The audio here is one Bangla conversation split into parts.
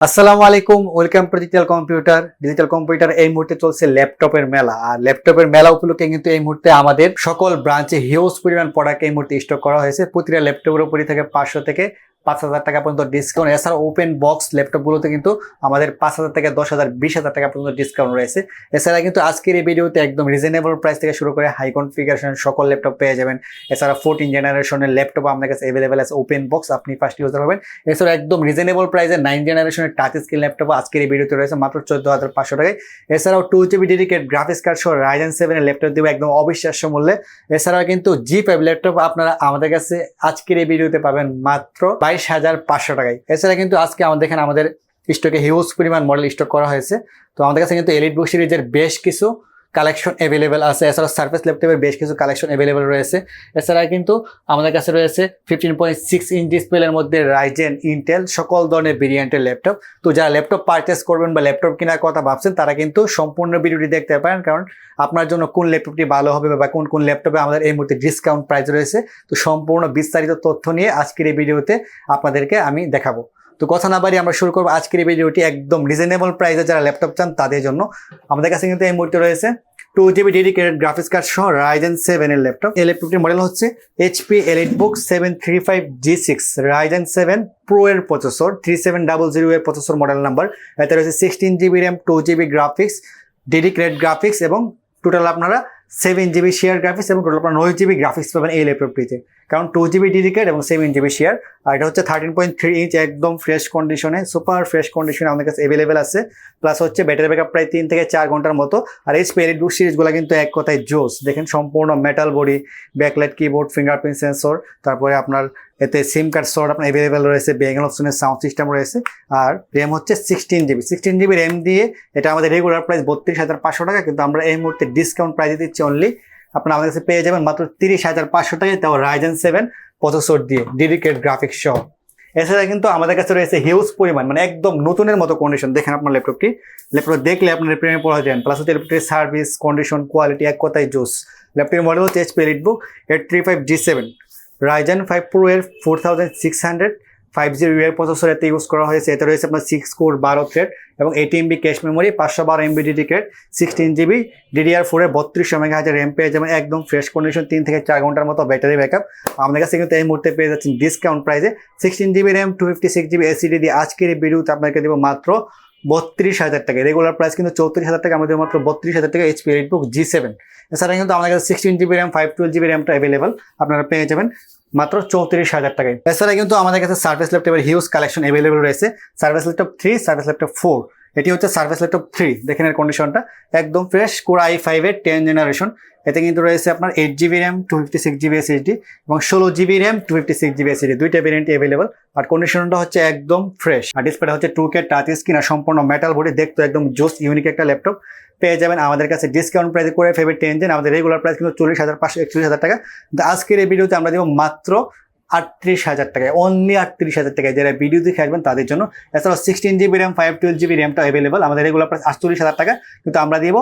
আসসালামু আলাইকুম, welcome to digital computer digital computer এই মুহূর্তে চলছে ল্যাপটপের মেলা। আর ল্যাপটপের মেলা উপলক্ষে কিন্তু এই মুহূর্তে আমাদের সকল ব্রাঞ্চে হিউজ পরিমাণ প্রোডাক্ট এই মুহূর্তে স্টক করা হয়েছে। প্রতিটা ল্যাপটপের উপরই থাকে পাঁচশো থেকে পাঁচ হাজার টাকা পর্যন্ত ডিসকাউন্ট এছাড়া ওপেন বক্স ল্যাপটপগুলোতে কিন্তু আমাদের পাঁচ হাজার থেকে দশ হাজার, বিশ হাজার টাকা পর্যন্ত ডিসকাউন্ট রয়েছে। এছাড়া কিন্তু আজকের এই ভিডিওতে একদম রিজনেবল প্রাইস থেকে শুরু করে হাই কনফিগারেশন সকল ল্যাপটপ পেয়ে যাবেন। এছাড়া ফোরটিন জেনারেশনের ল্যাপটপ আপনার কাছে অ্যাভেলেবেল আছে ওপেন বক্স আপনি ফার্স্ট ইউজার হবেন এছাড়া একদম রিজনেবল প্রাইসে নাইন জেনারেশনের টাচ স্ক্রিন ল্যাপটপ আজকের এই ভিডিওতে রয়েছে, মাত্র চোদ্দ হাজার পাঁচশো টাকায়। এছাড়াও two GB dedicate graphics card সহ রাইজেন সেভেনের ল্যাপটপ দেবো একদম অবিশ্বাস্য মূল্যে। এছাড়াও কিন্তু জি ফাইভ ল্যাপটপ আপনারা আমাদের কাছে আজকের এই ভিডিওতে পাবেন মাত্র বাইশ হাজার পাঁচশো টাকায়। এছাড়া কিন্তু আজকে আমাদের এখানে আমাদের স্টকে হিউজ পরিমাণ মডেল স্টক করা হয়েছে। তো আমাদের কাছে কিন্তু এলিট বুক সিরিজের বেশ কিছু কালেকশন অ্যাভেলেবেল আছে। এছাড়া সার্ফেস ল্যাপটপের বেশ কিছু কালেকশন অ্যাভেলেবেল রয়েছে। এছাড়া কিন্তু আমাদের কাছে রয়েছে ফিফটিন পয়েন্ট সিক্স ইঞ্চ ডিসপ্লের মধ্যে রাইজেন ইন্টেল সকল ধরনের ভেরিয়েন্টের ল্যাপটপ তো যারা ল্যাপটপ পারচেস করবেন বা ল্যাপটপ কেনার কথা ভাবছেন, তারা কিন্তু সম্পূর্ণ ভিডিওটি দেখতে পারেন। কারণ আপনার জন্য কোন ল্যাপটপটি ভালো হবে বা কোন কোন ল্যাপটপে আমাদের এই মুহূর্তে ডিসকাউন্ট প্রাইস রয়েছে। তো সম্পূর্ণ বিস্তারিত তথ্য নিয়ে আজকের এই ভিডিওতে আপনাদেরকে আমি দেখাবো। তো কথা না বাড়ি আমরা শুরু করব আজকের এই ভিডিওটি একদম রিজনেবল প্রাইসে যারা ল্যাপটপ চান তাদের জন্য। আমাদের কাছে কিন্তু এই মুহূর্তে রয়েছে two GB dedicated graphics card সহ রাইজেন সেভেন এর ল্যাপটপ এই ল্যাপটপটির মডেল হচ্ছে HP EliteBook seven three five G six Ryzen seven pro এর processor three seven double zero এর প্রসেসর মডেল নাম্বার এতে রয়েছে sixteen GB RAM two GB graphics dedicated graphics এবং টোটাল আপনারা সেভেন জিবি শেয়ার গ্রাফিক্স এবং টোটাল আপনার নয় জিবি গ্রাফিক্স পাবেন এই ল্যাপটপটিতে কারণ টু জিবি ডেডিকেট এবং সেভেন জিবি শেয়ার আর এটা হচ্ছে থার্টিন পয়েন্ট থ্রি ইঞ্চ একদম ফ্রেশ কন্ডিশনে সুপার ফ্রেশ কন্ডিশনে আমাদের কাছে অ্যাভেলেবেল আছে। প্লাস হচ্ছে ব্যাটারি ব্যাকআপ প্রায় তিন থেকে চার ঘণ্টার মতো। আর এই স্পেরিট বুক সিরিজগুলো কিন্তু এক কথায় জোস। দেখেন সম্পূর্ণ metal body backlight keyboard fingerprint sensor তারপরে আপনার এতে সিম কার্ড সর্ট আপনার অ্যাভেলেবেল রয়েছে ব্যাঙ্গল অপশনের সাউন্ড সিস্টেম রয়েছে। আর র্যাম হচ্ছে sixteen GB sixteen GB RAM দিয়ে এটা আমাদের রেগুলার প্রাইস বত্রিশ হাজার পাঁচশো টাকা, কিন্তু আমরা এই মুহূর্তে ডিসকাউন্ট প্রাইসে দিচ্ছি অনলি আপনার আমাদের কাছে পেয়ে যাবেন মাত্র তিরিশ হাজার পাঁচশো টাকায়। তাও রাইজেন সেভেন প্রসেসর দিয়ে ডেডিকেট গ্রাফিক্স সহ। এছাড়া কিন্তু আমাদের কাছে রয়েছে হিউজ পরিমাণ মানে একদম নতুনের মতো কন্ডিশন দেখেন আপনার ল্যাপটপটি ল্যাপটপ দেখলে আপনার প্রেমে পড়া যান প্লাস হচ্ছে ল্যাপটপটির সার্ভিস কন্ডিশন কোয়ালিটি এক কথায় জোস ল্যাপটপের মডেল হচ্ছে HP EliteBook eight three five G seven Ryzen five pro এর four thousand six hundred five G UI processor এতে ইউজ করা হয়েছে। এতে রয়েছে আপনার সিক্স কোর বারো থ্রেড এবং এইট এমবি ক্যাশ মেমোরি পাঁচশো বারো এমবি ডিডি ক্রেড সিক্সটিন জিবি ডিডিআর ফোরে বত্রিশশো মেগা হাজার র্যাম পেয়ে যাবেন। একদম ফ্রেশ কন্ডিশন তিন থেকে চার ঘণ্টার মতো ব্যাটারি ব্যাকআপ আপনার কাছে কিন্তু এই মুহূর্তে পেয়ে যাচ্ছেন ডিসকাউন্ট প্রাইসে sixteen GB RAM two fifty six GB SSD দিয়ে আজকের এই ভিডিওতে আপনাকে দেবো মাত্র বত্রিশ হাজার টাকা। রেগুলার প্রাইস কিন্তু চৌত্রিশ হাজার টাকা। আমাদের মাত্র বত্রিশ হাজার টাকা এইচপি এলিটবুক জি সেভেন এছাড়া কিন্তু আমাদের কাছে sixteen GB RAM five twelve GB র্যামটা available আপনারা পেয়ে যাবেন। মাত্র চৌত্রিশ হাজার টাকায়। এছাড়া কিন্তু আমাদের কাছে সার্ভিস ল্যাপটপের হিউজ কালেকশন অ্যাভেলেবল রয়েছে। Surface laptop three Surface laptop four এটি হচ্ছে সার্ভিস ল্যাপটপ থ্রি দেখেন এর কন্ডিশনটা একদম ফ্রেশ কোর আই ফাইভের টেন জেনারেশন এতে কিন্তু রয়েছে আপনার eight GB RAM two fifty six GB SSD এবং ষোলো GB RAM two fifty six GB SSD দুইটা ভেরিয়েন্টই অ্যাভেলেবল আর কন্ডিশনটা হচ্ছে একদম ফ্রেশ আর ডিসপ্লেটা হচ্ছে টু কে টাচ স্ক্রিন আর সম্পূর্ণ মেটাল বডি দেখতে একদম জোস ইউনিক একটা ল্যাপটপ পেয়ে যাবেন আমাদের কাছে ডিসকাউন্ট প্রাইসে করে ফেভার টেন জেন আমাদের রেগুলার প্রাইস কিন্তু চল্লিশ হাজার পাঁচশো একচল্লিশ হাজার টাকা। আজকের এই ভিডিওতে আমরা দেবো মাত্র আটত্রিশ হাজার টাকায় অনলি আটত্রিশ হাজার টাকায়। যারা ভিডিও দেখে আসবেন, তাদের জন্য এছাড়াও sixteen GB RAM five twelve GB র্যামটা available আমাদের এগুলো প্রাইস আটচল্লিশ হাজার টাকা, কিন্তু আমরা দিব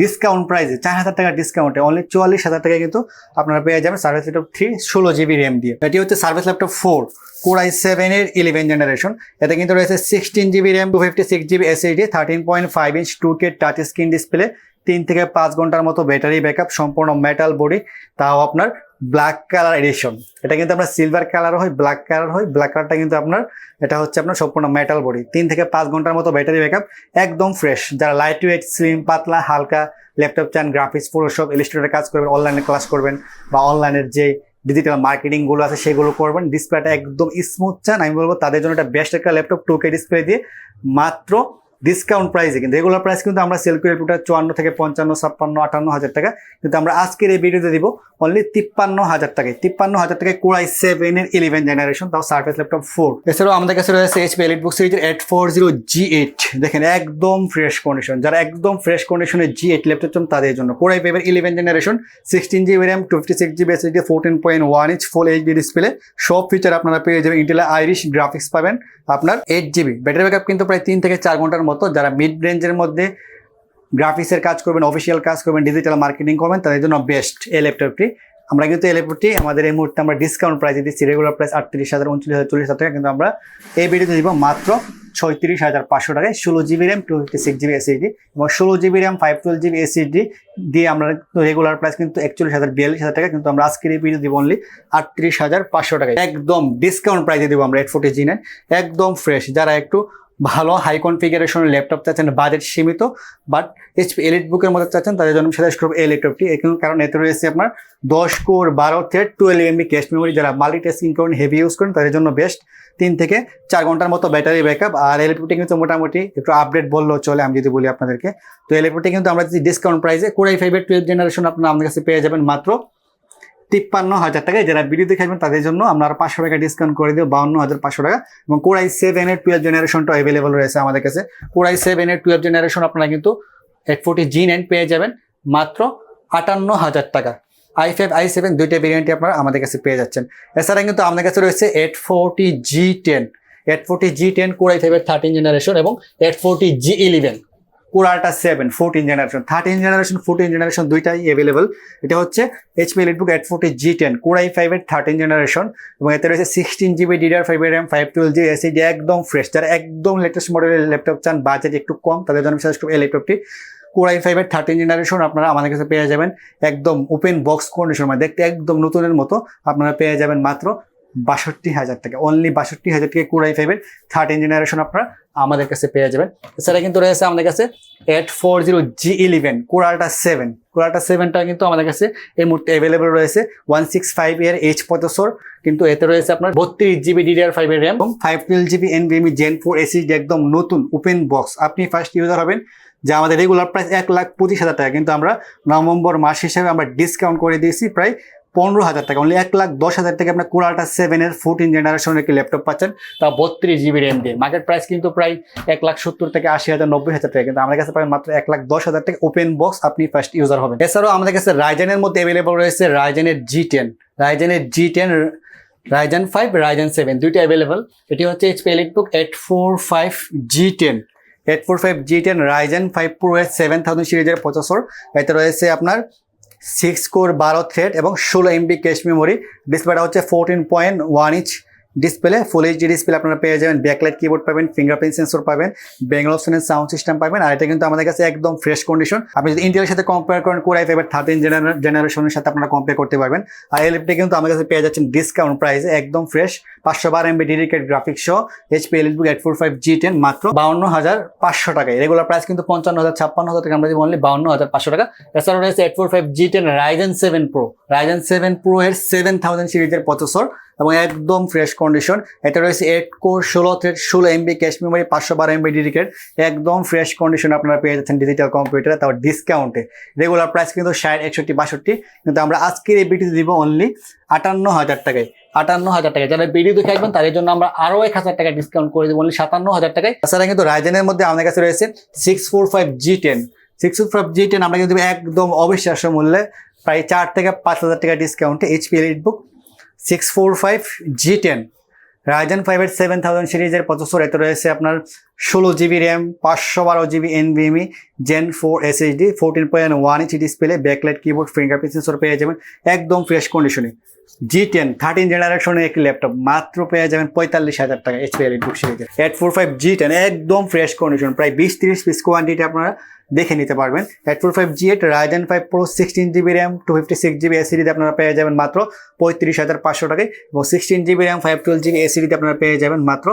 ডিসকাউন্ট প্রাইসে চার হাজার টাকা ডিসকাউন্টে অনলি চুয়াল্লিশ হাজার টাকায় কিন্তু আপনারা পেয়ে যাবেন সার্ভিস ল্যাপটপ থ্রি ষোলো জিবি র্যাম দিয়ে। এটি হচ্ছে Surface laptop four core i সেভেনের ইলেভেন জেনারেশন এতে কিন্তু রয়েছে sixteen GB RAM two fifty six GB SSD thirteen point five inch two K touch screen display তিন থেকে পাঁচ ঘণ্টার মতো ব্যাটারি ব্যাকআপ সম্পূর্ণ মেটাল বডি তাও আপনার ব্ল্যাক কালার এডিশন এটা কিন্তু আপনার সিলভার কালার হয় ব্ল্যাক কালার হয়। ব্ল্যাক কালারটা কিন্তু আপনার, এটা হচ্ছে আপনার সম্পূর্ণ মেটাল বডি তিন থেকে পাঁচ ঘণ্টার মতো ব্যাটারি ব্যাকআপ একদম ফ্রেশ যারা লাইট ওয়েট স্লিম পাতলা, হালকা ল্যাপটপ চান গ্রাফিক্স ফটোশপ ইলিস্ট্রেটর কাজ করবেন অনলাইনে ক্লাস করবেন বা অনলাইনের যে ডিজিটাল মার্কেটিংগুলো আছে, সেগুলো করবেন। ডিসপ্লেটা একদম স্মুথ চান, আমি বলব তাদের জন্য এটা বেস্ট একটা ল্যাপটপ টু কে ডিসপ্লে দিয়ে। মাত্র ডিসকাউন্ট প্রাইসে কিন্তু রেগুলার প্রাইস কিন্তু আমরা সেল করি টোটাল চুয়ান্ন থেকে পঞ্চান্ন, ছাপ্পান্ন, আটান্ন হাজার টাকা। কিন্তু আমরা আজকের এই ভিডিওতে দিব অনলি তিপ্পান্ন হাজার টাকায়। তিপ্পান্ন হাজার টাকায় কোড়াই সেভেনের ইলেভেন জেনারেশন তাও সার্ফেস ল্যাপটপ ফোর এছাড়াও আমাদের কাছে রয়েছে এইচপি এলিট বুক সিরিজের eight four zero G eight দেখেন, একদম ফ্রেশ কন্ডিশন যারা একদম ফ্রেশ কন্ডিশনের জি এইট ল্যাপটপ চান, তাদের জন্য কোড়াই ফাইভের eleven generation sixteen GB RAM two fifty six GB SSD fourteen point one inch full HD display সব ফিচার আপনারা পেয়ে যাবেন ইন্টেলের আইরিশ গ্রাফিক্স পাবেন। আপনার এইট জিবি ব্যাটারি ব্যাকআপ কিন্তু প্রায় তিন থেকে চার ঘণ্টার মতো, যারা মিড রেঞ্জের মধ্যে গ্রাফিক্সের কাজ করবেন অফিসিয়াল কাজ করবেন ডিজিটাল মার্কেটিং করবেন, তাদের জন্য বেস্ট এই ল্যাপটপটি আমরা কিন্তু এই ল্যাপটপটি আমাদের এই মুহূর্তে আমরা ডিসকাউন্ট প্রাইসে দিচ্ছি রেগুলার প্রাইস আটত্রিশ হাজার, উনচল্লিশ হাজার, চল্লিশ হাজার টাকা। কিন্তু আমরা এই ভিডিওতে দিব মাত্র ছয়ত্রিশ হাজার পাঁচশো টাকায় ষোলো GB RAM two fifty six GB SSD এবং ষোলো GB RAM five twelve GB SSD দিয়ে আমরা রেগুলার প্রাইস কিন্তু একচল্লিশ হাজার, বিয়াল্লিশ হাজার টাকা। কিন্তু আমরা আজকের এই ভিডিও দিব অনলি আটত্রিশ হাজার পাঁচশো টাকা একদম ডিসকাউন্ট প্রাইসে দিব আমরা এইট ফোর্টি জি নাইন একদম ফ্রেশ যারা একটু ভালো হাই কনফিগারেশনের ল্যাপটপ চাচ্ছেন বাজেট সীমিত বাট এইচপি এলিট বুকের মধ্যে চাচ্ছেন, তাদের জন্য সাজেস্ট করব এই ল্যাপটপটি কারণ এতে রয়েছে আপনার দশ কোর বারো thread twelve MB cache memory যারা মাল্টিটাস্কিং করেন হেভি ইউজ করেন, তাদের জন্য বেস্ট তিন থেকে চার ঘণ্টার মতো ব্যাটারি ব্যাকআপ আর এই কিন্তু মোটামুটি একটু আপডেট বললেও চলে, আমি যদি বলি আপনাদেরকে। তো এই কিন্তু আমরা যদি ডিসকাউন্ট প্রাইসে কোরাই ফাইভের টুয়েলভ জেনারেশন আপনার আমাদের কাছে পেয়ে যাবেন মাত্র তিপ্পান্ন হাজার টাকায় যারা ভিডিও দেখাবেন তাদের জন্য আমরা আরও পাঁচশো টাকা ডিসকাউন্ট করে দেবো, বাউন্ন হাজার পাঁচশো টাকা। এবং কোরাই সেভেন এর টুয়েলভ জেনারেশনটা অ্যাভেলেবল রয়েছে আমাদের কাছে। কোরাই সেভেন এর টুয়েলভ জেনারেশন আপনারা কিন্তু এইট ফোর্টি জি নাইন পেয়ে যাবেন, মাত্র আটান্ন হাজার টাকা। আই ফাইভ আই সেভেন দুইটা ভেরিয়েন্টই আপনারা আমাদের কাছে পেয়ে যাচ্ছেন। এছাড়া কিন্তু আমাদের কাছে রয়েছে eight forty G ten eight forty G ten core i ফাইভের থার্টিন জেনারেশন এবং eight forty G eleven কোরাটা seven fourteen generation thirteen generation fourteen generation দুইটাই অ্যাভেলেবল এটা হচ্ছে HP EliteBook eight forty G ten core i ফাইভের থার্টিন জেনারেশন এবং এতে রয়েছে সিক্সটিন জিবি ডিডার ফাইভের RAM five twelve G SSD একদম ফ্রেশ যারা একদম লেটেস্ট মডেলের ল্যাপটপ চান বাজেট একটু কম, তাদের জন্য বিশেষ করে এই ল্যাপটপটি কোরাই ফাইভের থার্টিন জেনারেশন আপনারা আমাদের কাছে পেয়ে যাবেন। একদম ওপেন বক্স কন্ডিশন মানে দেখতে একদম নতুনের মতো আপনারা পেয়ে যাবেন মাত্র বাষট্টি হাজার টাকা। অনলি বাষট্টি হাজার টাকা কোরাই ফাইভের থার্টিন জেনারেশন আপনারা আমাদের কাছে পেয়ে যাবেন। এছাড়া কিন্তু রয়েছে আমাদের কাছে eight four zero G eleven কোরালটা seven কোরালটা সেভেনটা কিন্তু আমাদের কাছে এই মুহূর্তে অ্যাভেলেবেল রয়েছে। ওয়ান সিক্স ফাইভ এর এইচ পঁচাত্তর কিন্তু এতে রয়েছে আপনার বত্রিশ জিবি ডিডিআর ফাইভের র্যাম এবং five twelve GB N NVMe gen four SSD একদম নতুন ওপেন বক্স আপনি ফার্স্ট ইউজার হবেন, যা আমাদের রেগুলার প্রাইস এক লাখ পঁচিশ হাজার টাকা। কিন্তু আমরা নভেম্বর মাস হিসেবে আমরা ডিসকাউন্ট করে দিয়েছি প্রায় পনেরো হাজার টাকা অনলি এক লাখ দশ হাজার টাকা আপনার কোরালটা সেভেনের ফোরটিন জেনারেশনের একটি ল্যাপটপ পাচ্ছেন? তা বত্রিশ জিবি র্যাম দিয়ে। মার্কেট প্রাইস কিন্তু প্রায় এক লাখ সত্তর থেকে আশি হাজার, নব্বই হাজার টাকা। কিন্তু আমাদের কাছে পাবেন মাত্র এক লাখ দশ হাজার টাকা ওপেন বক্স আপনি ফার্স্ট ইউজার হবেন। এছাড়াও আমাদের কাছে রাইজেনের মধ্যে অ্যাভেলেবল রয়েছে রাইজেনের G ten রাইজেনের G ten Ryzen five Ryzen seven দুইটা অ্যাভেলেবল এটি হচ্ছে HP EliteBook eight four five G ten eight four five G ten Ryzen five pro seven thousand সিরিজের প্রসেসর এতে রয়েছে আপনার সিক্স কোর বারো থ্রেড এবং ষোলো এমবি ক্যাশ মেমোরি ডিসপ্লেটা হচ্ছে fourteen point one inch display full HD display আপনারা পেয়ে যাবেন। ব্যাকলাইট কিবোর্ড পাবেন ফিঙ্গারপ্রিন্ট সেন্সর পাবেন বেঙ্গল অপশনের সাউন্ড সিস্টেম পাবেন, আর এটা কিন্তু আমাদের কাছে একদম ফ্রেশ কন্ডিশন আপনি যদি ইন্টেলের সাথে কম্পেয়ার করেন কোরাই ফাইভের থার্টিন জেনারেশনের সাথে আপনারা কম্পেয়ার করতে পারবেন। আর এই কিন্তু আমাদের কাছে পেয়ে যাচ্ছেন ডিসকাউন্ট প্রাইসে একদম ফ্রেশ পাঁচশো বার এমবি ডেডিকেট গ্রাফিক্স সহ HP EliteBook eight four five G ten মাত্র বাউন্ন হাজার পাঁচশো টাকায় রেগুলার প্রাইস কিন্তু পঞ্চান্ন হাজার, ছাপ্পান্ন হাজার টাকা আমরা যদি বললি বাউন্ন হাজার পাঁচশো টাকা। এছাড়াও রয়েছে eight four five G ten Ryzen seven pro Ryzen seven pro এর সেভেন থাউজেন্ড সিরিজের প্রসেসর এবং একদম ফ্রেশ কন্ডিশন এটা রয়েছে এইট কোর ষোলো থ্রেড ষোলো এমবি ক্যাশ মেমোরি পাঁচশো বারো এমবি ডেডিকেট একদম ফ্রেশ কন্ডিশন আপনারা পেয়ে যাচ্ছেন ডিজিটাল কম্পিউটারে তাও ডিসকাউন্টে রেগুলার প্রাইস কিন্তু ষাট, একষট্টি, বাষট্টি। কিন্তু আমরা আজকের এই বিটিতে দিব অনলি আটান্ন হাজার টাকায়। আটান্ন হাজার টাকা যারা ভিডিও দেখে আসবেন, তাদের জন্য আমরা আরও এক হাজার টাকা ডিসকাউন্ট করে দেবো সাতান্ন হাজার টাকায়। তাছাড়া কিন্তু রাইজেনের মধ্যে আমাদের কাছে রয়েছে six four five G ten six four five G ten আমরা কিন্তু একদম অবিশ্বাস্য মূল্যে প্রায় চার থেকে পাঁচ হাজার টাকা ডিসকাউন্টে HP EliteBook six four five G ten Ryzen ফাইভের সেভেন থাউজেন্ড সিরিজের প্রসেসর এতে রয়েছে আপনার ষোলো জিবি র্যাম পাঁচশো বারো GB NVMe gen four SSD fourteen point one ইঞ্চি display backlight keyboard fingerprint sensor পেয়ে যাবেন, একদম ফ্রেশ কন্ডিশনে জি টেন থার্টিন জেনারেশনের একটি ল্যাপটপ মাত্র পেয়ে যাবেন পঁয়তাল্লিশ হাজার টাকা এইচপি এলিট বুক সিরিজের eight four five G ten একদম ফ্রেশ কন্ডিশন প্রায় বিশ তিরিশ পিস কোয়ান্টিটি আপনারা দেখে নিতে পারবেন। Eight four five G eight Ryzen five pro sixteen GB RAM two fifty six GB এসিডিতে আপনারা পেয়ে যাবেন মাত্র পঁয়ত্রিশ হাজার পাঁচশো টাকায় এবং sixteen GB RAM five twelve GB এসিডিতে আপনারা পেয়ে যাবেন মাত্র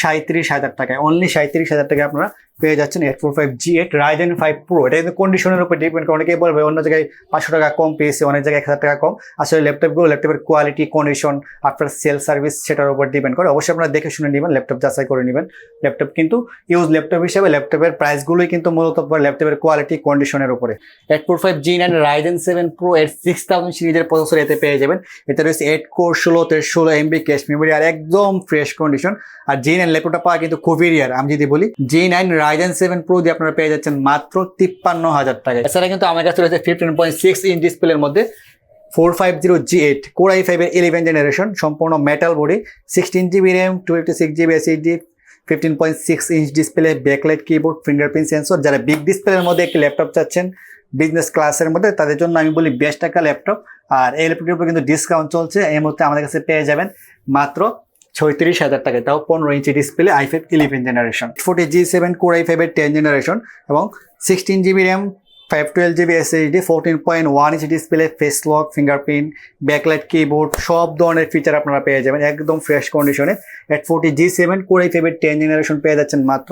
সাঁত্রিশ হাজার টাকায়। অনলি সাঁত্রিশ হাজার টাকায় আপনারা পেয়ে যাচ্ছেন eight four five G eight Ryzen five pro এটা কিন্তু কন্ডিশনের উপর ডিপেন্ড করে। অনেকেই বলবে অন্য জায়গায় পাঁচশো টাকা কম পেয়েছে, অনেক জায়গায় এক হাজার টাকা কম। আসলে ল্যাপটপগুলো ল্যাপটপের quality condition after sale service সেটার উপর ডিপেন্ড করে। অবশ্যই আপনারা দেখে শুনে নেবেন ল্যাপটপ যাচাই করে নেবেন। ল্যাপটপ কিন্তু ইউজ ল্যাপটপ হিসেবে ল্যাপটপের প্রাইসগুলোই কিন্তু মূলত ল্যাপটপের কোয়ালিটি কন্ডিশনের উপরে। Eight four five G nine Ryzen seven pro এর সিক্স থাউজেন্ড সিরিজের প্রসেসর এতে পেয়ে যাবেন। এতে রয়েছে এইট কোর ষোলো ষোলোতে ষোলো এমবি ক্যাশ মেমোরি আর একদম ফ্রেশ কন্ডিশন আর জি নাইন ল্যাপটপটা পাওয়া কিন্তু খুবই রিয়ার আমি যদি বলি G nine Ryzen seven pro দিয়ে আপনারা পেয়ে যাচ্ছেন মাত্র তিপ্পান্ন হাজার টাকা এছাড়া কিন্তু আমার কাছে রয়েছে ফিফটিন পয়েন্ট সিক্স ইঞ্চ ডিসপ্লের মধ্যে four five zero G eight core i ফাইভের ইলেভেন জেনারেশন সম্পূর্ণ metal body sixteen GB RAM two fifty six GB SSD fifteen point six inch display backlight keyboard fingerprint sensor যারা বিগ ডিসপ্লের মধ্যে একটি ল্যাপটপ চাচ্ছেন বিজনেস ক্লাসের মধ্যে, তাদের জন্য আমি বলি বেস্ট একটা ল্যাপটপ আর এই ল্যাপটপটির উপর কিন্তু ডিসকাউন্ট চলছে, এই মুহূর্তে আমাদের কাছে পেয়ে যাবেন মাত্র ছয়ত্রিশ হাজার টাকা তাও পনেরো ইঞ্চি display i five eleven generation forty G seven core i ফাইভের টেন জেনারেশন এবং sixteen GB RAM five twelve GB SSD fourteen point one ইঞ্চি display face lock fingerprint backlight keyboard সব ধরনের ফিচার আপনারা পেয়ে যাবেন, একদম ফ্রেশ কন্ডিশনে eight forty G seven core i ফাইভের টেন জেনারেশন পেয়ে যাচ্ছেন মাত্র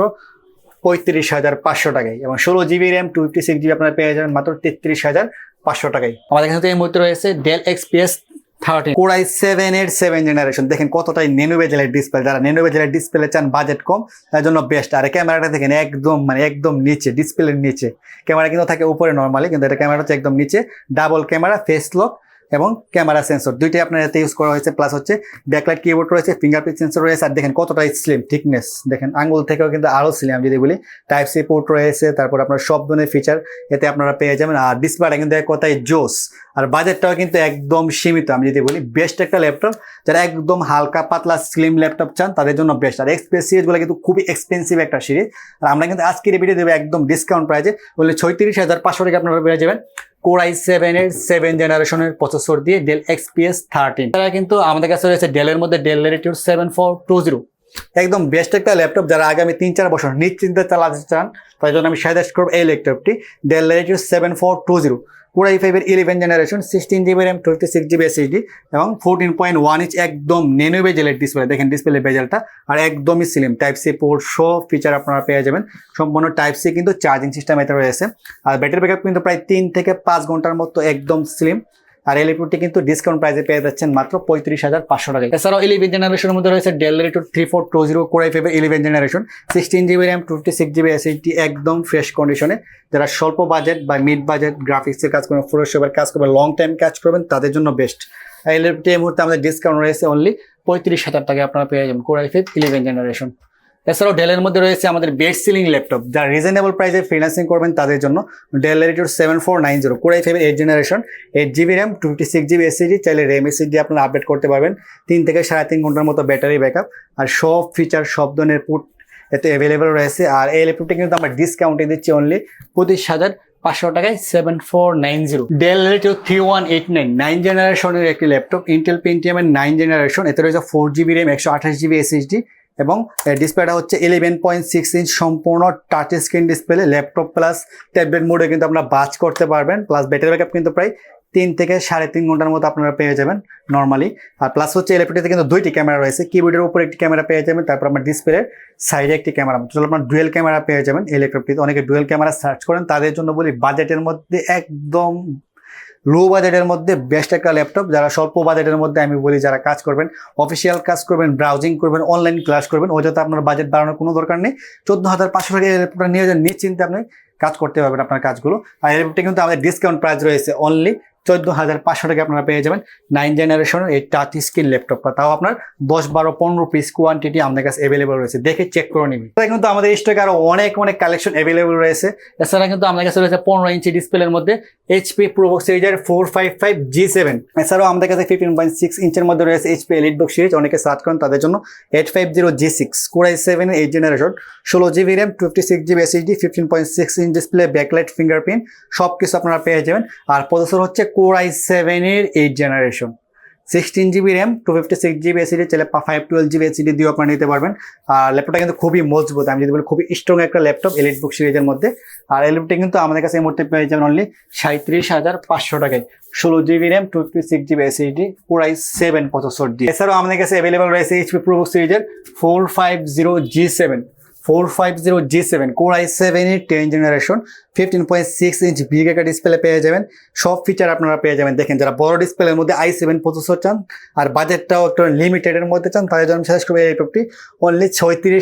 পঁয়ত্রিশ হাজার পাঁচশো টাকায় এবং ষোলো GB RAM two fifty six GB আপনারা পেয়ে যাবেন মাত্র তেত্রিশ হাজার পাঁচশো টাকায়। আমাদের কাছে এই মুহূর্তে রয়েছে Dell XPS thirteen core i seven এর সেভেন জেনারেশন দেখেন কতটাই নেনো বেজেলের ডিসপ্লে যারা নেনো বেজেলের ডিসপ্লে চান বাজেট কম, তার জন্য বেস্ট আর ক্যামেরাটা দেখেন, একদম মানে একদম নিচে ডিসপ্লের নিচে। ক্যামেরা কিন্তু থাকে উপরে নর্মালি কিন্তু এটা ক্যামেরা হচ্ছে একদম নিচে। ডাবল ক্যামেরা ফেস লক এবং ক্যামেরা সেন্সর। দুইটাই আপনার এতে ইউজ করা হয়েছে প্লাস হচ্ছে ব্যাকলাইট কিবোর্ড রয়েছে ফিঙ্গারপ্রিন্ট সেন্সর রয়েছে, আর দেখেন কতটা স্লিম থিকনেস দেখেন আঙ্গুল থেকেও কিন্তু আরও স্লিম যদি বলি। টাইপ সি পোর্ট রয়েছে, তারপর আপনার সব ধরনের ফিচার এতে আপনারা পেয়ে যাবেন। আর ডিসপ্লেটা কিন্তু কথায় জোস। আর বাজেটটাও কিন্তু একদম সীমিত, আমি যদি বলি বেস্ট একটা ল্যাপটপ যারা একদম হালকা, পাতলা স্লিম ল্যাপটপ চান, তাদের জন্য বেস্ট আর এক্সপ্রেস সিরিজগুলো কিন্তু খুবই এক্সপেন্সিভ একটা সিরিজ আর আমরা কিন্তু আজকের ভিডিও দেবো একদম ডিসকাউন্ট প্রাইজে বলে ছয়ত্রিশ হাজার পাঁচশো টাকা আপনারা পেয়ে যাবেন। কোরাই সেভেন এর সেভেন জেনারেশনের প্রসেসর দিয়ে ডেল এক্সপিএস থার্টিন তারা কিন্তু আমাদের কাছে রয়েছে ডেলের মধ্যে Dell Latitude seven four two zero একদম বেস্ট একটা ল্যাপটপ যারা আগামী তিন চার বছর নিশ্চিন্তে চালাতে চান, তাই জন্য আমি সাজেস্ট করব এই ল্যাপটপটি Dell Latitude seven four two zero core i ফাইভের eleven generation sixteen GB RAM twenty six GB SSD এবং ফোরটিন পয়েন্ট ওয়ান ইঞ্চ একদম নেনো বেজেলের ডিসপ্লে দেখেন ডিসপ্লে বেজেলটা আর একদমই সিলিম টাইপ সি পোর্ট সব ফিচার আপনারা পেয়ে যাবেন। সম্পূর্ণ টাইপ সি কিন্তু চার্জিং সিস্টেম এতে রয়েছে। আর ব্যাটারি ব্যাকআপ কিন্তু প্রায় তিন থেকে পাঁচ ঘণ্টার মতো একদম স্লিম আর এই ল্যাপটপটি কিন্তু ডিসকাউন্ট প্রাইসে পেয়ে যাচ্ছেন মাত্র পঁয়ত্রিশ হাজার পাঁচশো টাকা এছাড়াও ইলেভেন জেনারেশনের মধ্যে রয়েছে Dell Latitude three four two zero core i ফাইভের eleven generation sixteen GB RAM twenty six GB SSD একদম ফ্রেশ কন্ডিশনে যারা স্বল্প বাজেট বা মিড বাজেট গ্রাফিক্সের কাজ করবেন ফটোশপের কাজ করবেন লং টাইম কাজ করবেন, তাদের জন্য বেস্ট ল্যাপটপটি এই মুহূর্তে আমাদের ডিসকাউন্ট রয়েছে অনলি পঁয়ত্রিশ হাজার টাকা আপনারা পেয়ে যাবেন কোরাই ফাইভ ইলেভেন জেনারেশন এছাড়াও ডেলের মধ্যে রয়েছে আমাদের বেড সিলিং ল্যাপটপ। যা রিজনেবল প্রাইসে ফ্রিল্যান্সিং করবেন তাদের জন্য। Dell Latitude seven four nine zero core i five eight generation eight GB RAM twenty six GB SSD চাইলে র্যাম এসিডি আপনারা আপডেট করতে পারবেন। তিন থেকে সাড়ে তিন ঘণ্টার মতো ব্যাটারি ব্যাকআপ আর সব ফিচার সব ধরনের পুট এতে অ্যাভেলেবেল রয়েছে। আর এই ল্যাপটপটি কিন্তু আমরা ডিসকাউন্টে দিচ্ছি অনলি পঁচিশ হাজার পাঁচশো টাকায় seven four nine zero Dell Latitude three one eight nine nine জেনারেশনের একটি ল্যাপটপ। ইন্টেল পেন্টিয়ামের নাইন জেনারেশন এতে রয়েছে ফোর জিবি র্যাম একশো আঠাশ জিবি এসএসডি এবং ডিসপ্লেটা হচ্ছে ইলেভেন পয়েন্ট সিক্স ইঞ্চ সম্পূর্ণ touch screen display laptop plus tablet মোডে কিন্তু আপনারা বাজ করতে পারবেন প্লাস ব্যাটারি ব্যাকআপ কিন্তু প্রায় তিন থেকে সাড়ে তিন ঘণ্টার মতো আপনারা পেয়ে যাবেন নর্মালি আর প্লাস হচ্ছে এই ল্যাপটপটিতে কিন্তু দুইটি ক্যামেরা রয়েছে কিবোর্ডের উপর একটি ক্যামেরা পেয়ে যাবেন, তারপর আপনার ডিসপ্লের সাইডে একটি ক্যামেরা টোটাল আপনার ডুয়েল ক্যামেরা পেয়ে যাবেন এই ল্যাপটপটিতে অনেকে ডুয়েল ক্যামেরা সার্চ করেন, তাদের জন্য বলি বাজেটের মধ্যে একদম লো বাজেটের মধ্যে বেস্ট একটা ল্যাপটপ যারা স্বল্প বাজেটের মধ্যে, আমি বলি যারা কাজ করবেন অফিসিয়াল কাজ করবেন ব্রাউজিং করবেন অনলাইন ক্লাস করবেন ওটাতে আপনার বাজেট বাড়ানোর কোনো দরকার নেই। চোদ্দ হাজার পাঁচশো টাকা ল্যাপটপটা নিয়ে যান নিশ্চিন্তে আপনি কাজ করতে পারবেন আপনার কাজগুলো। আর ল্যাপটপটা কিন্তু আমাদের ডিসকাউন্ট প্রাইস রয়েছে অনলি চোদ্দ হাজার পাঁচশো টাকা আপনারা পেয়ে যাবেন। নাইন জেনারেশনের এই টাচ স্ক্রিন ল্যাপটপটা তাও আপনার দশ বারো পনেরো পিস কোয়ান্টিটি আমাদের কাছে অ্যাভেলেবল রয়েছে। দেখে চেক করে নিবি তাই কিন্তু আমাদের স্টকে আরও অনেক অনেক কালেকশন অ্যাভেলেবল রয়েছে। এছাড়া কিন্তু আমাদের কাছে রয়েছে পনেরো ইঞ্চি ডিসপ্লের মধ্যে এইচপি প্রোবক্স সিরিজের four five five G seven এছাড়াও আমাদের কাছে ফিফটিন পয়েন্ট সিক্স ইঞ্চের মধ্যে রয়েছে এইচপি এলিট বুক সিরিজ অনেকে সার্চ করেন তাদের জন্য eight five zero G six core i seven eight generation ষোলো GB RAM fifty six GB SSD fifteen point six inch display backlight fingerprint সব কিছু আপনারা পেয়ে যাবেন। আর প্রসেসর হচ্ছে কোরাই সেভেনের eight generation sixteen GB RAM two fifty six GB SSD চাইলে ফাইভ টুয়েলভ জিবি এসিডি দিয়েও আপনারা নিতে পারবেন। আর ল্যাপটপটা কিন্তু খুবই মজবুত। আমি যদি বলি খুবই স্ট্রং একটা ল্যাপটপ এলিট বুক সিরিজের মধ্যে। আর এই ল্যাপটপটা কিন্তু আমাদের কাছে এই মুহূর্তে পেয়ে যাবেন অনলি সাঁত্রিশ হাজার পাঁচশো টাকায়। ষোলো GB RAM two fifty six GB SSD পুরাই সেভেন প্রসেসর দিয়ে। এছাড়াও আমাদের কাছে অ্যাভেলেবল রয়েছে এইচপি প্রো সিরিজের four five zero G seven four five zero G seven core i ten generation fifteen point six inch display পেয়ে যাবেন। সব ফিচার আপনারা পেয়ে যাবেন। দেখেন, যারা বড় ডিসপ্লের মধ্যে আই সেভেন চান আর বাজেটটাও একটু মধ্যে চান, তাদের জন্য অনলি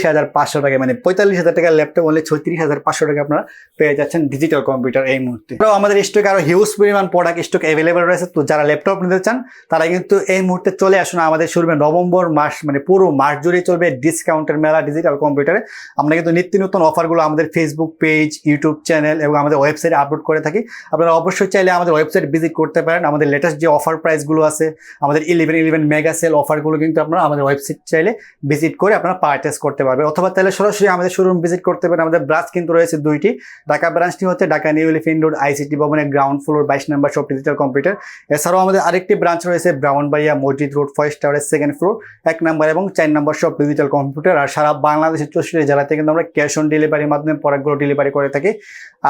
হাজার পাঁচশো টাকা মানে হাজার টাকার ল্যাপটপ অনলি ছয়ত্রিশ হাজার পাঁচশো টাকা আপনারা পেয়ে যাচ্ছেন ডিজিটাল কম্পিউটার এই মুহূর্তে। আমাদের স্টকে আরও হিউজ পরিমাণ প্রোডাক্ট স্টক অ্যাভেলেবেল রয়েছে। তো যারা ল্যাপটপ নিতে চান, তারা কিন্তু এই মুহূর্তে চলে আসুন আমাদের শুরু নভেম্বর মাস মানে পুরো মাস জুড়ে চলবে ডিসকাউন্টের মেলা ডিজিটাল কম্পিউটারে আমরা কিন্তু নিত্য নতুন অফারগুলো আমাদের ফেসবুক পেজ ইউটিউব চ্যানেল এবং আমাদের ওয়েবসাইটে আপলোড করে থাকি। আপনারা অবশ্যই চাইলে আমাদের ওয়েবসাইট ভিজিট করতে পারেন। আমাদের লেটেস্ট যে অফার প্রাইসগুলো আছে, আমাদের ইলেভেন ইলেভেন মেগা সেল অফারগুলো কিন্তু আপনারা আমাদের ওয়েবসাইট চাইলে ভিজিট করে আপনারা পারচেস করতে পারবেন। অথবা তাহলে সরাসরি আমাদের শোরুম ভিজিট করতে পারেন। আমাদের ব্রাঞ্চ কিন্তু রয়েছে দুইটি। ঢাকা ব্রাঞ্চটি হচ্ছে Dhaka New Elephant Road ICT ভবনের গ্রাউন্ড ফ্লোর বাইশ নম্বর শপ ডিজিটাল কম্পিউটার এছাড়াও আমাদের আরেকটি ব্রাঞ্চ রয়েছে ব্রাউনবাড়িয়া মসজিদ রোড ফয়েস্ট টাওয়ারের সেকেন্ড ফ্লোর এক নম্বর এবং চার নম্বর শপ ডিজিটাল কম্পিউটার আর সারা বাংলাদেশের চৌষট্টি জেলাতে কিন্তু আমরা ক্যাশ অন ডেলিভারির মাধ্যমে প্রোডাক্টগুলো ডেলিভারি করে থাকি।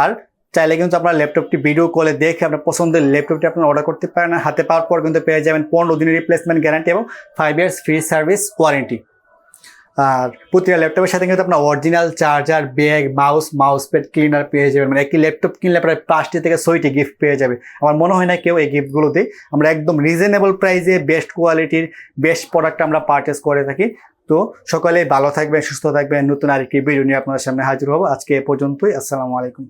আর চাইলে কিন্তু আপনার ল্যাপটপটি ভিডিও কলে দেখে আপনার পছন্দের ল্যাপটপটি আপনার অর্ডার করতে পারেন। হাতে পাওয়ার পর কিন্তু পেয়ে যাবেন পনেরো দিনের রিপ্লেসমেন্ট গ্যারান্টি এবং five years free service warranty আর প্রতিটা ল্যাপটপের সাথে কিন্তু আপনার original charger bag mouse mouse pad cleaner পেয়ে যাবেন। মানে একটি ল্যাপটপ কিনলে প্রায় পাঁচটি থেকে ছয়টি গিফট পেয়ে যাবে। আমার মনে হয় না কেউ এই গিফটগুলো আমরা একদম রিজনেবল প্রাইসে বেস্ট কোয়ালিটির বেস্ট প্রোডাক্ট আমরা পারচেস করে থাকি। তো সকালে ভালো থাকবেন, সুস্থ থাকবেন। নতুন আরেকটি ভিডিও নিয়ে আপনার সামনে হাজির হব। আজকে এ পর্যন্তই। আসসালামু আলাইকুম।